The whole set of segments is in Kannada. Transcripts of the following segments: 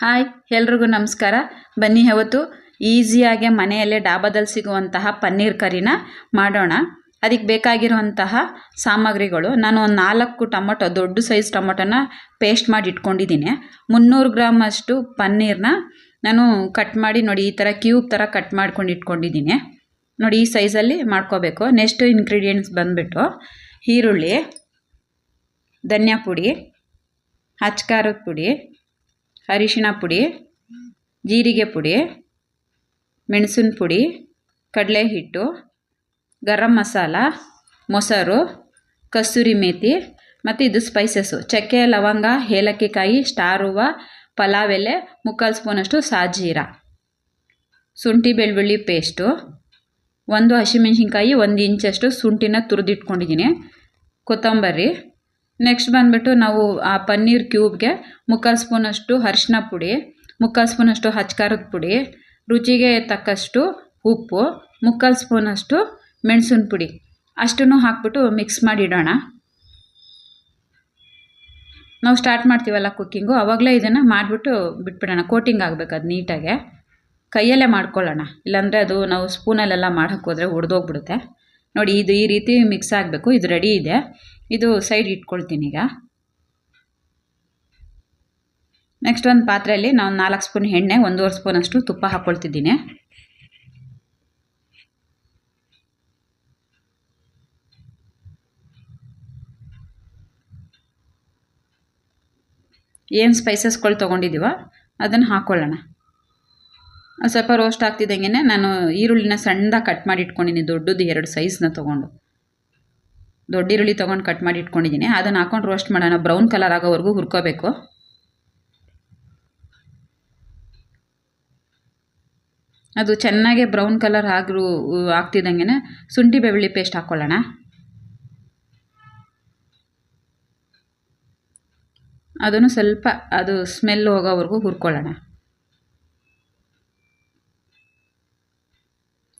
ಹಾಯ್, ಎಲ್ರಿಗೂ ನಮಸ್ಕಾರ. ಬನ್ನಿ ಅವತ್ತು ಈಸಿಯಾಗಿ ಮನೆಯಲ್ಲೇ ಡಾಬಾದಲ್ಲಿ ಸಿಗುವಂತಹ ಪನ್ನೀರ್ ಕರಿನ ಮಾಡೋಣ. ಅದಕ್ಕೆ ಬೇಕಾಗಿರುವಂತಹ ಸಾಮಗ್ರಿಗಳು. ನಾನು ಒಂದು ನಾಲ್ಕು ಟೊಮೊಟೊ, ದೊಡ್ಡ ಸೈಜ್ ಟೊಮೊಟೊನ ಪೇಸ್ಟ್ ಮಾಡಿ ಇಟ್ಕೊಂಡಿದ್ದೀನಿ. ಮುನ್ನೂರು ಗ್ರಾಮ್ ಅಷ್ಟು ಪನ್ನೀರ್ನ ನಾನು ಕಟ್ ಮಾಡಿ ನೋಡಿ, ಈ ಥರ ಕ್ಯೂಬ್ ಥರ ಕಟ್ ಮಾಡ್ಕೊಂಡು ಇಟ್ಕೊಂಡಿದ್ದೀನಿ. ನೋಡಿ, ಈ ಸೈಜಲ್ಲಿ ಮಾಡ್ಕೋಬೇಕು. ನೆಕ್ಸ್ಟ್ ಇಂಗ್ರೀಡಿಯೆಂಟ್ಸ್ ಬಂದುಬಿಟ್ಟು ಈರುಳ್ಳಿ, ಧನಿಯಾ ಪುಡಿ ಹಚ್ಕಾರದ ಪುಡಿ ಅರಿಶಿಣ ಪುಡಿ, ಜೀರಿಗೆ ಪುಡಿ, ಮೆಣಸಿನ ಪುಡಿ, ಕಡಲೆ ಹಿಟ್ಟು, ಗರಂ ಮಸಾಲ, ಮೊಸರು, ಕಸ್ತೂರಿ ಮೇಥಿ ಮತ್ತು ಇದು ಸ್ಪೈಸಸ್ಸು ಚಕ್ಕೆ, ಲವಂಗ, ಏಲಕ್ಕಿಕಾಯಿ, ಸ್ಟಾರ್ ಹೂವು ಪಲಾವ್ ಎಲೆ ಮುಕ್ಕಾಲು ಸ್ಪೂನಷ್ಟು ಸಾಜೀರ. ಶುಂಠಿ, ಬೆಳ್ಳುಳ್ಳಿ ಪೇಸ್ಟು ಒಂದು ಹಸಿಮೆಣ್ಸಿನ್ಕಾಯಿ, ಒಂದು ಇಂಚಷ್ಟು ಶುಂಠಿನ ತುರಿದಿಟ್ಕೊಂಡಿದ್ದೀನಿ. ಕೊತ್ತಂಬರಿ. ನೆಕ್ಸ್ಟ್ ಬಂದುಬಿಟ್ಟು ನಾವು ಆ ಪನ್ನೀರ್ ಕ್ಯೂಬ್ಗೆ ಮುಕ್ಕಾಲು ಸ್ಪೂನಷ್ಟು ಅರಿಶಿನ ಪುಡಿ, ಮುಕ್ಕಾಲು ಸ್ಪೂನಷ್ಟು ಹಚ್ಕಾರದ ಪುಡಿ, ರುಚಿಗೆ ತಕ್ಕಷ್ಟು ಉಪ್ಪು, ಮುಕ್ಕಾಲು ಸ್ಪೂನಷ್ಟು ಮೆಣಸಿನ ಪುಡಿ. ಅಷ್ಟನ್ನು ಹಾಕ್ಬಿಟ್ಟು ಮಿಕ್ಸ್ ಮಾಡಿಡೋಣ. ನಾವು ಸ್ಟಾರ್ಟ್ ಮಾಡ್ತೀವಲ್ಲ ಕುಕ್ಕಿಂಗು ಆವಾಗಲೇ ಇದನ್ನು ಮಾಡಿಬಿಟ್ಟು ಬಿಟ್ಬಿಡೋಣ. ಕೋಟಿಂಗ್ ಆಗಬೇಕು ಅದು ನೀಟಾಗೆ. ಕೈಯಲ್ಲೇ ಮಾಡ್ಕೊಳ್ಳೋಣ. ಇಲ್ಲಾಂದರೆ ಅದು ನಾವು ಸ್ಪೂನಲ್ಲೆಲ್ಲ ಮಾಡೋಕ್ಕೆ ಹೋದರೆ ಒಡೆದೋಗ್ಬಿಡುತ್ತೆ. ನೋಡಿ, ಇದು ಈ ರೀತಿ ಮಿಕ್ಸ್ ಆಗಬೇಕು. ಇದು ರೆಡಿ ಇದೆ. ಇದು ಸೈಡ್ ಇಟ್ಕೊಳ್ತೀನಿ ಈಗ. ನೆಕ್ಸ್ಟ್ ಒಂದು ಪಾತ್ರೆಯಲ್ಲಿ ನಾನು ನಾಲ್ಕು ಸ್ಪೂನ್ ಎಣ್ಣೆ, ಒಂದೂವರೆ ಸ್ಪೂನಷ್ಟು ತುಪ್ಪ ಹಾಕ್ಕೊಳ್ತಿದ್ದೀನಿ ಏನು ಸ್ಪೈಸಸ್ಗಳು ತೊಗೊಂಡಿದ್ದೀವೋ ಅದನ್ನು ಹಾಕ್ಕೊಳ್ಳೋಣ ಸ್ವಲ್ಪ ರೋಸ್ಟ್ ಆಗ್ತಿದ್ದಂಗೆ ನಾನು ಈರುಳ್ಳಿನ ಸಣ್ಣದಾಗಿ ಕಟ್ ಮಾಡಿ ಇಟ್ಕೊಂಡಿದ್ದೀನಿ ದೊಡ್ಡದು ಎರಡು ಸೈಜ್ನ ತೊಗೊಂಡು. ದೊಡ್ಡ ಈರುಳ್ಳಿ ತೊಗೊಂಡು ಕಟ್ ಮಾಡಿ ಇಟ್ಕೊಂಡಿದ್ದೀನಿ. ಅದನ್ನು ಹಾಕೊಂಡು ರೋಸ್ಟ್ ಮಾಡೋಣ. ಬ್ರೌನ್ ಕಲರ್ ಆಗೋವರೆಗೂ ಹುರ್ಕೋಬೇಕು. ಅದು ಚೆನ್ನಾಗೆ ಬ್ರೌನ್ ಕಲರ್ ಆಗ್ರು ಆಗ್ತಿದ್ದಂಗೆ ಶುಂಠಿ ಬೆಳ್ಳುಳ್ಳಿ ಪೇಸ್ಟ್ ಹಾಕ್ಕೊಳ್ಳೋಣ ಅದನ್ನು ಸ್ವಲ್ಪ ಅದು ಸ್ಮೆಲ್ ಹೋಗೋವರೆಗೂ ಹುರ್ಕೊಳ್ಳೋಣ.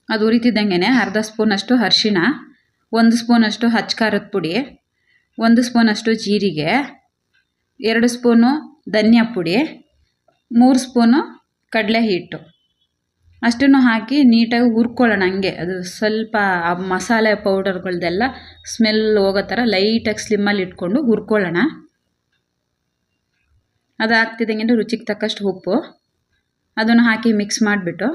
ಅದು ಉರಿತಿದ್ದಂಗೆ ಅರ್ಧ ಸ್ಪೂನಷ್ಟು ಅರಿಶಿಣ. ಒಂದು ಸ್ಪೂನಷ್ಟು ಹಚ್ಕಾರದ ಪುಡಿ, ಒಂದು ಸ್ಪೂನಷ್ಟು ಜೀರಿಗೆ, ಎರಡು ಸ್ಪೂನು ಧನಿಯಾ ಪುಡಿ, ಮೂರು ಸ್ಪೂನು ಕಡಲೆ ಹಿಟ್ಟು. ಅಷ್ಟನ್ನು ಹಾಕಿ ನೀಟಾಗಿ ಹುರ್ಕೊಳ್ಳೋಣ ಹಂಗೆ. ಅದು ಸ್ವಲ್ಪ ಆ ಮಸಾಲೆ ಪೌಡರ್ಗಳ್ದೆಲ್ಲ ಸ್ಮೆಲ್ ಹೋಗೋ ಥರ ಲೈಟಾಗಿ ಸ್ಲಿಮ್ಮಲ್ಲಿ ಇಟ್ಕೊಂಡು ಹುರ್ಕೊಳ್ಳೋಣ. ಅದು ಹಾಕ್ತಿದ್ದಂಗೆ ರುಚಿಗೆ ತಕ್ಕಷ್ಟು ಉಪ್ಪು. ಅದನ್ನು ಹಾಕಿ ಮಿಕ್ಸ್ ಮಾಡಿಬಿಟ್ಟು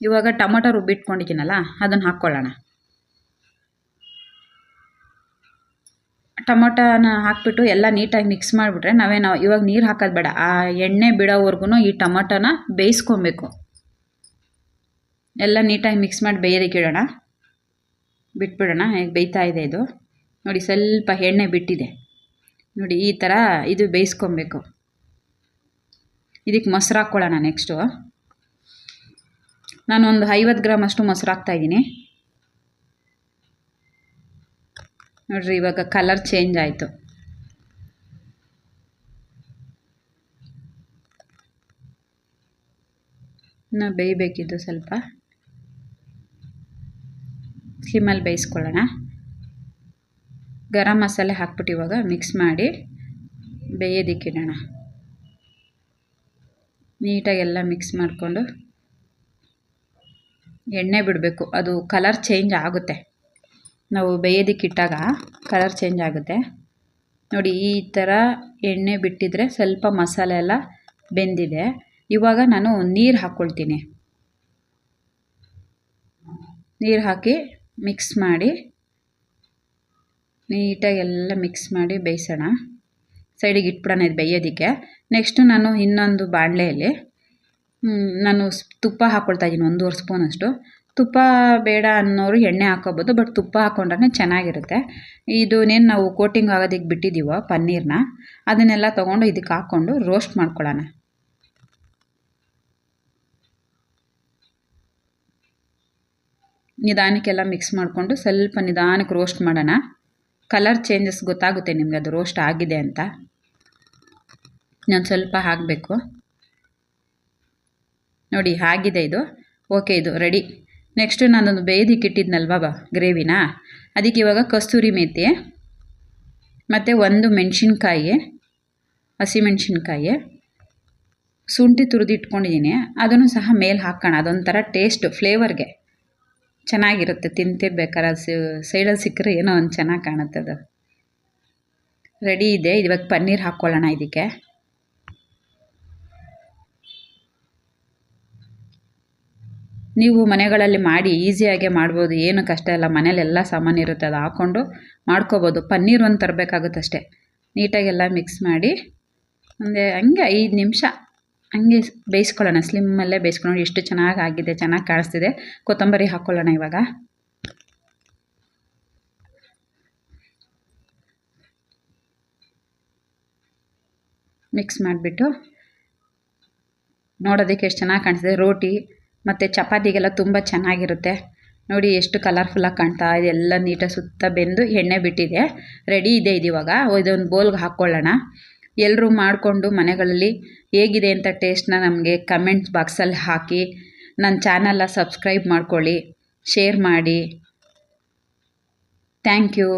ಇವಾಗ ಟೊಮೊಟೊ ರುಬ್ಬಿಟ್ಕೊಂಡಿದ್ದೀನಲ್ಲ, ಅದನ್ನು ಹಾಕ್ಕೊಳ್ಳೋಣ. ಟೊಮೊಟೊನ ಹಾಕಿಬಿಟ್ಟು ಎಲ್ಲ ನೀಟಾಗಿ ಮಿಕ್ಸ್ ಮಾಡಿಬಿಟ್ರೆ ನಾವೇನು ಇವಾಗ ನೀರು ಹಾಕೋದು ಬೇಡ. ಆ ಎಣ್ಣೆ ಬಿಡೋವರೆಗೂ ಈ ಟೊಮೊಟೋನ ಬೇಯಿಸ್ಕೊಬೇಕು. ಎಲ್ಲ ನೀಟಾಗಿ ಮಿಕ್ಸ್ ಮಾಡಿ ಬೇಯೋದಕ್ಕೆ ಇಡೋಣ ಬಿಟ್ಬಿಡೋಣ, ಹೇಗೆ ಬೇಯ್ತಾ ಇದೆ ಇದು. ನೋಡಿ ಸ್ವಲ್ಪ ಎಣ್ಣೆ ಬಿಟ್ಟಿದೆ. ನೋಡಿ ಈ ಥರ ಇದು ಬೇಯಿಸ್ಕೊಬೇಕು. ಇದಕ್ಕೆ ಮೊಸರು ಹಾಕ್ಕೊಳ್ಳೋಣ ನೆಕ್ಸ್ಟು. ನಾನೊಂದು ಐವತ್ತು ಗ್ರಾಮ್ ಅಷ್ಟು ಮೊಸರು ಹಾಕ್ತಾಯಿದ್ದೀನಿ ನೋಡಿರಿ, ಇವಾಗ ಕಲರ್ ಚೇಂಜ್ ಆಯಿತು. ನಾ ಬೇಯಬೇಕಿದ್ದು ಸ್ವಲ್ಪ. ಸಿಮ್ಮಲ್ಲಿ ಬೇಯಿಸ್ಕೊಳ್ಳೋಣ. ಗರಂ ಮಸಾಲೆ ಹಾಕ್ಬಿಟ್ಟು ಇವಾಗ ಮಿಕ್ಸ್ ಮಾಡಿ ಬೇಯೋದಿಕ್ಕಿಡೋಣ ನೀಟಾಗಿ ಎಲ್ಲ ಮಿಕ್ಸ್ ಮಾಡಿಕೊಂಡು ಎಣ್ಣೆ ಬಿಡಬೇಕು. ಅದು ಕಲರ್ ಚೇಂಜ್ ಆಗುತ್ತೆ. ನಾವು ಬೇಯೋದಕ್ಕಿಟ್ಟಾಗ ಕಲರ್ ಚೇಂಜ್ ಆಗುತ್ತೆ. ನೋಡಿ, ಈ ಥರ ಎಣ್ಣೆ ಬಿಟ್ಟಿದ್ರೆ ಸ್ವಲ್ಪ ಮಸಾಲೆ ಎಲ್ಲ ಬೆಂದಿದೆ. ಇವಾಗ ನಾನು ನೀರು ಹಾಕ್ಕೊಳ್ತೀನಿ ನೀರು ಹಾಕಿ ಮಿಕ್ಸ್ ಮಾಡಿ, ನೀಟಾಗಿ ಎಲ್ಲ ಮಿಕ್ಸ್ ಮಾಡಿ ಬೇಯಿಸೋಣ. ಸೈಡಿಗೆ ಇಟ್ಬಿಡೋಣ ಇದು ಬೇಯೋದಕ್ಕೆ. ನೆಕ್ಸ್ಟು ನಾನು ಇನ್ನೊಂದು ಬಾಣಲೆಯಲ್ಲಿ ನಾನು ತುಪ್ಪ ಹಾಕ್ಕೊಳ್ತಾ ಇದ್ದೀನಿ, ಒಂದೂವರೆ ಸ್ಪೂನಷ್ಟು ತುಪ್ಪ ಬೇಡ ಅನ್ನೋರು ಎಣ್ಣೆ ಹಾಕೋಬೋದು ಬಟ್ ತುಪ್ಪ ಹಾಕ್ಕೊಂಡ್ರೆ ಚೆನ್ನಾಗಿರುತ್ತೆ. ಇದನ್ನೇನು ನಾವು ಕೋಟಿಂಗ್ ಆಗೋದಕ್ಕೆ ಬಿಟ್ಟಿದ್ದೀವೋ ಪನ್ನೀರನ್ನ ಅದನ್ನೆಲ್ಲ ತೊಗೊಂಡು ಇದಕ್ಕೆ ಹಾಕ್ಕೊಂಡು ರೋಸ್ಟ್ ಮಾಡ್ಕೊಳ್ಳೋಣ. ನಿಧಾನಕ್ಕೆಲ್ಲ ಮಿಕ್ಸ್ ಮಾಡಿಕೊಂಡು ಸ್ವಲ್ಪ ನಿಧಾನಕ್ಕೆ ರೋಸ್ಟ್ ಮಾಡೋಣ. ಕಲರ್ ಚೇಂಜಸ್ ಗೊತ್ತಾಗುತ್ತೆ ನಿಮಗೆ ಅದು ರೋಸ್ಟ್ ಆಗಿದೆ ಅಂತ. ನಾನು ಸ್ವಲ್ಪ ಹಾಕಬೇಕು. ನೋಡಿ, ಆಗಿದೆ ಇದು. ಓಕೆ ಇದು ರೆಡಿ ನೆಕ್ಸ್ಟು ನಾನೊಂದು ಬಾ, ಗ್ರೇವಿನ. ಅದಕ್ಕೆ ಇವಾಗ ಕಸ್ತೂರಿ ಮೇತಿ ಮತ್ತು ಒಂದು ಮೆಣಸಿನ್ಕಾಯಿ ಹಸಿಮೆಣ್ಸಿನ್ಕಾಯಿ ಶುಂಠಿ ತುರಿದು ಇಟ್ಕೊಂಡಿದ್ದೀನಿ ಅದನ್ನು ಸಹ ಮೇಲೆ ಹಾಕೋಣ, ಅದೊಂಥರ ಟೇಸ್ಟ್ ಫ್ಲೇವರ್ಗೆ ಚೆನ್ನಾಗಿರುತ್ತೆ, ತಿಂತಿರ್ಬೇಕಾದ್ರೆ ಅದು ಸೈಡಲ್ಲಿ ಸಿಕ್ಕರೆ ಏನೋ ಒಂದು ಚೆನ್ನಾಗಿ ಕಾಣುತ್ತೆ ಅದು. ರೆಡಿ ಇದೆ, ಇವಾಗ ಪನ್ನೀರ್ ಹಾಕ್ಕೊಳ್ಳೋಣ ಇದಕ್ಕೆ. ನೀವು ಮನೆಗಳಲ್ಲಿ ಮಾಡಿ ಈಸಿಯಾಗೆ ಮಾಡ್ಬೋದು. ಏನು ಕಷ್ಟ ಇಲ್ಲ. ಮನೇಲಿ ಎಲ್ಲ ಸಾಮಾನು ಇರುತ್ತೆ. ಅದು ಹಾಕ್ಕೊಂಡು ಮಾಡ್ಕೋಬೋದು. ಪನ್ನೀರ್ ಒಂದು ತರಬೇಕಾಗುತ್ತೆ ಅಷ್ಟೇ. ನೀಟಾಗೆಲ್ಲ ಮಿಕ್ಸ್ ಮಾಡಿ ಒಂದೇ ಹಂಗೆ ಐದು ನಿಮಿಷ ಹಂಗೆ ಬೇಯಿಸ್ಕೊಳ್ಳೋಣ. ಸ್ಲಿಮ್ಮಲ್ಲೇ ಬೇಯಿಸ್ಕೊಳ್ಳೋಣ. ಎಷ್ಟು ಚೆನ್ನಾಗಿ ಆಗಿದೆ, ಚೆನ್ನಾಗಿ ಕಾಣಿಸ್ತಿದೆ. ಕೊತ್ತಂಬರಿ ಹಾಕ್ಕೊಳ್ಳೋಣ ಇವಾಗ. ಮಿಕ್ಸ್ ಮಾಡಿಬಿಟ್ಟು ನೋಡೋದಕ್ಕೆ ಎಷ್ಟು ಚೆನ್ನಾಗಿ ಕಾಣಿಸ್ತಿದೆ. ರೋಟಿ ಮತ್ತು ಚಪಾತಿಗೆಲ್ಲ ತುಂಬ ಚೆನ್ನಾಗಿರುತ್ತೆ. ನೋಡಿ ಎಷ್ಟು ಕಲರ್ಫುಲ್ಲಾಗಿ ಕಾಣ್ತಾ ಇದೆ. ಎಲ್ಲ ನೀಟಾಗಿ ಸುತ್ತ ಬೆಂದು ಎಣ್ಣೆ ಬಿಟ್ಟಿದೆ. ರೆಡಿ ಇದೆ ಇದು ಇವಾಗ ಇದೊಂದು ಬೋಲ್ಗೆ ಹಾಕ್ಕೊಳ್ಳೋಣ ಎಲ್ಲರೂ ಮಾಡಿಕೊಂಡು ಮನೆಗಳಲ್ಲಿ ಹೇಗಿದೆ ಅಂತ ಟೇಸ್ಟ್ನ ನಮಗೆ ಕಮೆಂಟ್ಸ್ ಬಾಕ್ಸಲ್ಲಿ ಹಾಕಿ. ನನ್ನ ಚಾನಲ್ನ ಸಬ್ಸ್ಕ್ರೈಬ್ ಮಾಡ್ಕೊಳ್ಳಿ. ಶೇರ್ ಮಾಡಿ. Thank you